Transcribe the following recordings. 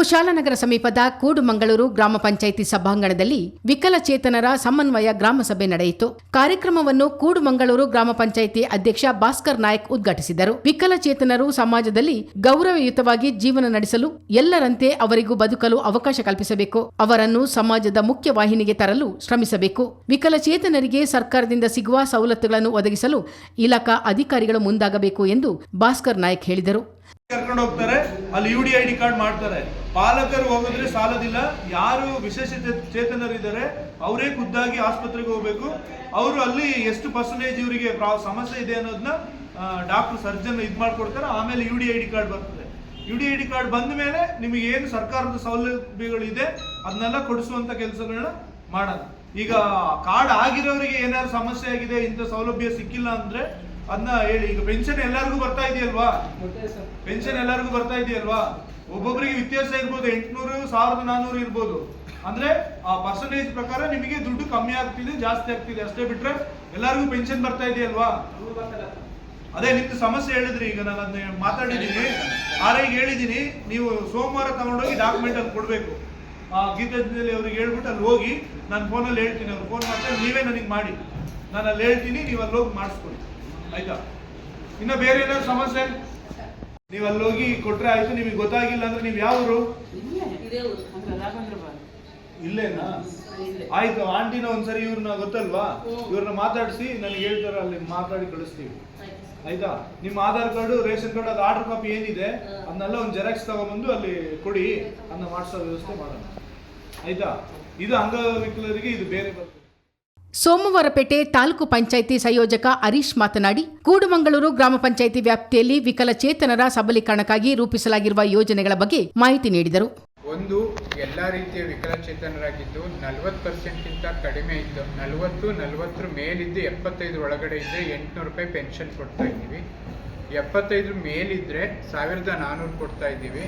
ಕುಶಾಲನಗರ ಸಮೀಪದ ಕೂಡುಮಂಗಳೂರು ಗ್ರಾಮ ಪಂಚಾಯಿತಿ ಸಭಾಂಗಣದಲ್ಲಿ ವಿಕಲಚೇತನರ ಸಮನ್ವಯ ಗ್ರಾಮ ಸಭೆ ನಡೆಯಿತು. ಕಾರ್ಯಕ್ರಮವನ್ನು ಕೂಡುಮಂಗಳೂರು ಗ್ರಾಮ ಪಂಚಾಯಿತಿ ಅಧ್ಯಕ್ಷ ಭಾಸ್ಕರ್ ನಾಯಕ್ ಉದ್ಘಾಟಿಸಿದರು. ವಿಕಲಚೇತನರು ಸಮಾಜದಲ್ಲಿ ಗೌರವಯುತವಾಗಿ ಜೀವನ ನಡೆಸಲು ಎಲ್ಲರಂತೆ ಅವರಿಗೂ ಬದುಕಲು ಅವಕಾಶ ಕಲ್ಪಿಸಬೇಕು. ಅವರನ್ನು ಸಮಾಜದ ಮುಖ್ಯ ವಾಹಿನಿಗೆ ತರಲು ಶ್ರಮಿಸಬೇಕು. ವಿಕಲಚೇತನರಿಗೆ ಸರ್ಕಾರದಿಂದ ಸಿಗುವ ಸವಲತ್ತುಗಳನ್ನು ಒದಗಿಸಲು ಇಲಾಖಾ ಅಧಿಕಾರಿಗಳು ಮುಂದಾಗಬೇಕು ಎಂದು ಭಾಸ್ಕರ್ ನಾಯಕ್ ಹೇಳಿದರು. ಕರ್ಕೊಂಡು ಹೋಗ್ತಾರೆ. ಅಲ್ಲಿ U D I D card ಮಾಡ್ತಾರೆ. ಪಾಲಕರು ಹೋಗಿದ್ರೆ ಸಾಲದಿಲ್ಲ ಯಾರು ವಿಶೇಷ ಚೇತನರು ಚೇತನರಿದ್ದಾರೆ ಅವರೇ ಖುದ್ದಾಗಿ ಆಸ್ಪತ್ರೆಗೆ ಹೋಗ್ಬೇಕು. ಅವರು ಅಲ್ಲಿ ಎಷ್ಟು ಪರ್ಸೆಂಟೇಜ್ ಇವರಿಗೆ ಪ್ರಾ- ಸಮಸ್ಯೆ ಇದೆ ಅನ್ನೋದನ್ನ ಡಾಕ್ಟರ್ ಸರ್ಜನ್ ಇದು ಮಾಡ್ಕೊಡ್ತಾರೆ. ಆಮೇಲೆ U D I D card ಬರ್ತದೆ. U D I D card ಬಂದ ಮೇಲೆ ನಿಮಗೆ ಏನು ಸರ್ಕಾರದ ಸೌಲಭ್ಯಗಳಿದೆ ಅದನ್ನೆಲ್ಲ ಕೊಡಿಸುವಂಥ ಕೆಲಸಗಳನ್ನ ಮಾಡೋಣ ಈಗ ಕಾರ್ಡ್ ಆಗಿರೋರಿಗೆ ಏನಾದ್ರು ಸಮಸ್ಯೆ ಆಗಿದೆ ಇಂಥ ಸೌಲಭ್ಯ ಸಿಕ್ಕಿಲ್ಲ ಅಂದ್ರೆ ಅದನ್ನ ಹೇಳಿ. ಈಗ ಪೆನ್ಷನ್ ಎಲ್ಲರಿಗೂ ಬರ್ತಾ ಇದೆಯಲ್ವಾ? ಪೆನ್ಷನ್ ಎಲ್ಲರಿಗೂ ಬರ್ತಾ ಇದೆಯಲ್ವಾ? ಒಬ್ಬೊಬ್ಬರಿಗೆ ವ್ಯತ್ಯಾಸ ಇರ್ಬೋದು, ಎಂಟುನೂರು, ಸಾವಿರದ ನಾನ್ನೂರು ಇರ್ಬೋದು. ಅಂದ್ರೆ ಆ ಪರ್ಸಂಟೇಜ್ ಪ್ರಕಾರ ನಿಮಗೆ ದುಡ್ಡು ಕಮ್ಮಿ ಆಗ್ತಿದೆ, ಜಾಸ್ತಿ ಆಗ್ತಿದೆ. ಅಷ್ಟೇ ಬಿಟ್ರೆ ಎಲ್ಲರಿಗೂ ಪೆನ್ಷನ್ ಬರ್ತಾ ಇದೆಯಲ್ವಾ ಅದೇ ನಿಮ್ದು ಸಮಸ್ಯೆ ಹೇಳಿದ್ರಿ, ಈಗ ನಾನು ಅದನ್ನ ಮಾತಾಡಿದ್ದೀನಿ. ಆರೈಗೆ ಹೇಳಿದ್ದೀನಿ, ನೀವು ಸೋಮವಾರ ತಗೊಂಡೋಗಿ ಡಾಕ್ಯುಮೆಂಟ್ ಅಲ್ಲಿ ಕೊಡಬೇಕು. ಆ ಗೀತಾಂಜಲಿ ಅವ್ರಿಗೆ ಹೇಳ್ಬಿಟ್ಟು ಅಲ್ಲಿ ಹೋಗಿ ನಾನು ಫೋನಲ್ಲಿ ಹೇಳ್ತೀನಿ. ಅವ್ರು ಫೋನ್ ಮಾಡ್ತಾರೆ, ನೀವೇ ನನಗೆ ಮಾಡಿ. ನಾನು ಅಲ್ಲಿ ಹೇಳ್ತೀನಿ, ನೀವು ಅಲ್ಲಿ ಹೋಗಿ ಮಾಡಿಸ್ಕೊಳ್ಳಿ. ಆಯ್ತಾ? ಇನ್ನು ಬೇರೆ ಏನಾದ್ರು ಸಮಸ್ಯೆ? ನೀವು ಅಲ್ಲಿ ಹೋಗಿ ಕೊಟ್ರೆ ಆಯ್ತು ನಿಮಗೆ ಗೊತ್ತಾಗಿಲ್ಲ ಅಂದ್ರೆ ನೀವು ಯಾವ್ರು? ಊರು ಇಲ್ಲೇನಾ? ಇಲ್ಲೇ. ಆಯ್ತು ಆಂಟಿನ ಒಂದ್ಸರಿ ಇವ್ರನ್ನ ಗೊತ್ತಲ್ವಾ? ಇವ್ರನ್ನ ಮಾತಾಡಿಸಿ ನನಗೆ ಹೇಳ್ತಾರೆ ಅಲ್ಲಿ ಮಾತಾಡಿ ಕಳಿಸ್ತೀವಿ. ಆಯ್ತಾ ನಿಮ್ಮ ಆಧಾರ್ ಕಾರ್ಡು ರೇಷನ್ ಕಾರ್ಡ್ ಅದು ಆರ್ಡರ್ ಕಾಪಿ ಏನಿದೆ ಅದನ್ನೆಲ್ಲ ಒಂದು ಜೆರಾಕ್ಸ್ ತಗೊಂಡ್ಬಂದು ಅಲ್ಲಿ ಕೊಡಿ ಅದನ್ನ ಮಾಡಿಸೋ ವ್ಯವಸ್ಥೆ ಮಾಡೋಣ. ಆಯ್ತಾ? ಇದು ಅಂಗವಿಕಲರಿಗೆ ಇದು ಬೇರೆ ಬರ್ತದೆ. ಸೋಮವಾರಪೇಟೆ ತಾಲೂಕು ಪಂಚಾಯಿತಿ ಸಂಯೋಜಕ ಹರೀಶ್ ಮಾತನಾಡಿ, ಕೂಡುಮಂಗಳೂರು ಗ್ರಾಮ ಪಂಚಾಯಿತಿ ವ್ಯಾಪ್ತಿಯಲ್ಲಿ ವಿಕಲಚೇತನರ ಸಬಲೀಕರಣಕ್ಕಾಗಿ ರೂಪಿಸಲಾಗಿರುವ ಯೋಜನೆಗಳ ಬಗ್ಗೆ ಮಾಹಿತಿ ನೀಡಿದರು. ಒಂದು, ಎಲ್ಲ ರೀತಿಯ ವಿಕಲಚೇತನರಾಗಿದ್ದು ನಲವತ್ತು ಪರ್ಸೆಂಟ್ಗಿಂತ ಕಡಿಮೆ ಇದ್ದು, ನಲವತ್ತು, ನಲವತ್ತರ ಮೇಲಿದ್ದು ಎಪ್ಪತ್ತೈದು ಒಳಗಡೆ ಇದ್ದರೆ ಎಂಟುನೂರು ರೂಪಾಯಿ ಪೆನ್ಷನ್ ಕೊಡ್ತಾ ಇದ್ದೀವಿ. ಎಪ್ಪತ್ತೈದು ಮೇಲಿದ್ದರೆ ಸಾವಿರದ ನಾನ್ನೂರು ಕೊಡ್ತಾ ಇದ್ದೀವಿ.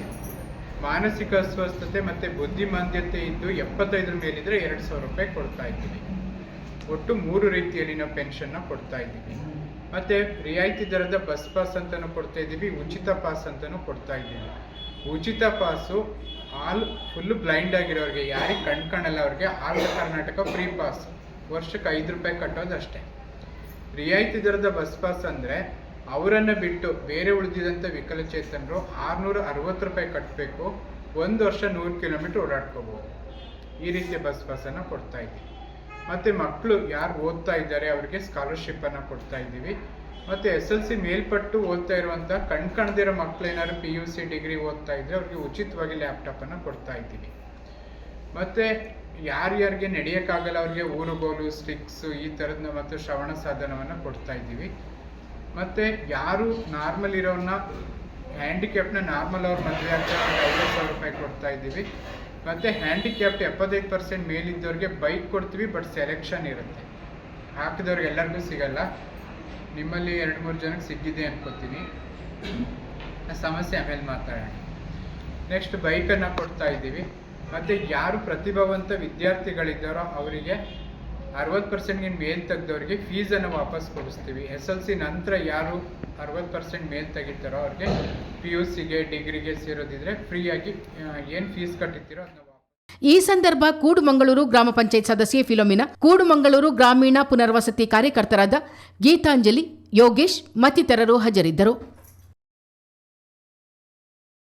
ಮಾನಸಿಕ ಅಸ್ವಸ್ಥತೆ ಮತ್ತು ಬುದ್ಧಿಮಾಂದ್ಯತೆ ಇದ್ದು ಎಪ್ಪತ್ತೈದರ ಮೇಲಿದ್ದರೆ ಎರಡು ಸಾವಿರ ರೂಪಾಯಿ ಕೊಡ್ತಾ ಇದ್ದೀವಿ. ಒಟ್ಟು ಮೂರು ರೀತಿಯಲ್ಲಿ ನಾವು ಪೆನ್ಷನ್ನ ಕೊಡ್ತಾ ಇದ್ದೀವಿ. ಮತ್ತು ರಿಯಾಯಿತಿ ದರದ ಬಸ್ ಪಾಸ್ ಅಂತಲೂ ಕೊಡ್ತಾ ಇದ್ದೀವಿ, ಉಚಿತ ಪಾಸ್ ಅಂತಲೂ ಕೊಡ್ತಾ ಇದ್ದೀವಿ. ಉಚಿತ ಪಾಸು ಆಲ್ ಫುಲ್ ಬ್ಲೈಂಡ್ ಆಗಿರೋರಿಗೆ, ಯಾರಿಗೆ ಕಣ್ ಕಾಣಲ್ಲ ಅವ್ರಿಗೆ ಆಲ್ ಕರ್ನಾಟಕ ಫ್ರೀ ಪಾಸ್ ವರ್ಷಕ್ಕೆ ಐದು ರೂಪಾಯಿ ಕಟ್ಟೋದಷ್ಟೇ ರಿಯಾಯಿತಿ ದರದ ಬಸ್ ಪಾಸ್ ಅಂದರೆ ಅವರನ್ನು ಬಿಟ್ಟು ಬೇರೆ ಉಳಿದಿದಂಥ ವಿಕಲಚೇತನರು ಆರುನೂರ ಅರವತ್ತು ರೂಪಾಯಿ ಕಟ್ಟಬೇಕು ಒಂದು ವರ್ಷ ನೂರು ಕಿಲೋಮೀಟ್ರ್ ಓಡಾಡ್ಕೋಬೋದು. ಈ ರೀತಿಯ ಬಸ್ ಪಾಸನ್ನು ಕೊಡ್ತಾ ಇದ್ದೀವಿ. ಮತ್ತು ಮಕ್ಕಳು ಯಾರು ಓದ್ತಾ ಇದ್ದಾರೆ ಅವರಿಗೆ ಸ್ಕಾಲರ್ಶಿಪ್ಪನ್ನು ಕೊಡ್ತಾ ಇದ್ದೀವಿ. ಮತ್ತು ಎಸ್ ಎಲ್ ಸಿ ಮೇಲ್ಪಟ್ಟು ಓದ್ತಾ ಇರುವಂಥ ಕಣ್ ಕಾಣದಿರೋ ಮಕ್ಕಳು ಏನಾದ್ರು ಪಿ ಯು ಸಿ ಡಿಗ್ರಿ ಓದ್ತಾ ಇದ್ದರೆ ಅವ್ರಿಗೆ ಉಚಿತವಾಗಿ ಲ್ಯಾಪ್ಟಾಪನ್ನು ಕೊಡ್ತಾ ಇದ್ದೀವಿ. ಮತ್ತು ಯಾರ್ಯಾರಿಗೆ ನಡೆಯೋಕ್ಕಾಗಲ್ಲ ಅವ್ರಿಗೆ ಊರುಗೋಲು ಸ್ಟಿಕ್ಸು ಈ ಥರದ್ನ ಮತ್ತು ಶ್ರವಣ ಸಾಧನವನ್ನು ಕೊಡ್ತಾ ಇದ್ದೀವಿ. ಮತ್ತು ಯಾರು ನಾರ್ಮಲ್ ಇರೋನ್ನ ಹ್ಯಾಂಡಿಕ್ಯಾಪ್ನ ನಾರ್ಮಲ್ ಅವ್ರ ಮದುವೆ ಆಗ್ತಾ ಒಂದು ಐವತ್ತು ಸಾವಿರ ರೂಪಾಯಿ ಕೊಡ್ತಾ ಇದ್ದೀವಿ. ಮತ್ತು ಹ್ಯಾಂಡಿಕ್ಯಾಪ್ಟ್ ಎಪ್ಪತ್ತೈದು ಪರ್ಸೆಂಟ್ ಮೇಲಿದ್ದವ್ರಿಗೆ ಬೈಕ್ ಕೊಡ್ತೀವಿ ಬಟ್ ಸೆಲೆಕ್ಷನ್ ಇರುತ್ತೆ. ಹಾಕಿದವ್ರಿಗೆ ಎಲ್ಲರಿಗೂ ಸಿಗಲ್ಲ. ನಿಮ್ಮಲ್ಲಿ ಎರಡು ಮೂರು ಜನಕ್ಕೆ ಸಿಕ್ಕಿದೆ ಅನ್ಕೋತೀನಿ. ಸಮಸ್ಯೆ ಆಮೇಲೆ ಮಾತಾಡೋಣ. ನೆಕ್ಸ್ಟ್ ಬೈಕನ್ನು ಕೊಡ್ತಾ ಇದ್ದೀವಿ. ಮತ್ತು ಯಾರು ಪ್ರತಿಭಾವಂತ ವಿದ್ಯಾರ್ಥಿಗಳಿದ್ದಾರೋ ಅವರಿಗೆ ಅರವತ್ತು ಪರ್ಸೆಂಟ್ಗಿಂತ ಮೇಲ್ ತೆಗೆದವ್ರಿಗೆ ಫೀಸನ್ನು ವಾಪಸ್ ಕೊಡಿಸ್ತೀವಿ. ಎಸ್ ಎಲ್ ಸಿ ನಂತರ ಯಾರು ಅರವತ್ತು ಪರ್ಸೆಂಟ್ ಮೇಲ್ ತೆಗಿತಾರೋ ಅವ್ರಿಗೆ ಪಿ ಯು ಸಿಗೆ ಡಿಗ್ರಿಗೆ ಸೇರೋದಿದ್ರೆ ಫ್ರೀಯಾಗಿ ಏನು ಫೀಸ್ ಕಟ್ಟಿರ್ತೀರೋ ಅದನ್ನ ಈ ಸಂದರ್ಭ ಕೂಡುಮಂಗಳೂರು ಗ್ರಾಮ ಪಂಚಾಯತ್ ಸದಸ್ಯೆ ಫಿಲೋಮಿನಾ, ಕೂಡುಮಂಗಳೂರು ಗ್ರಾಮೀಣ ಪುನರ್ವಸತಿ ಕಾರ್ಯಕರ್ತರಾದ ಗೀತಾಂಜಲಿ, ಯೋಗೇಶ್ ಮತ್ತಿತರರು ಹಾಜರಿದ್ದರು.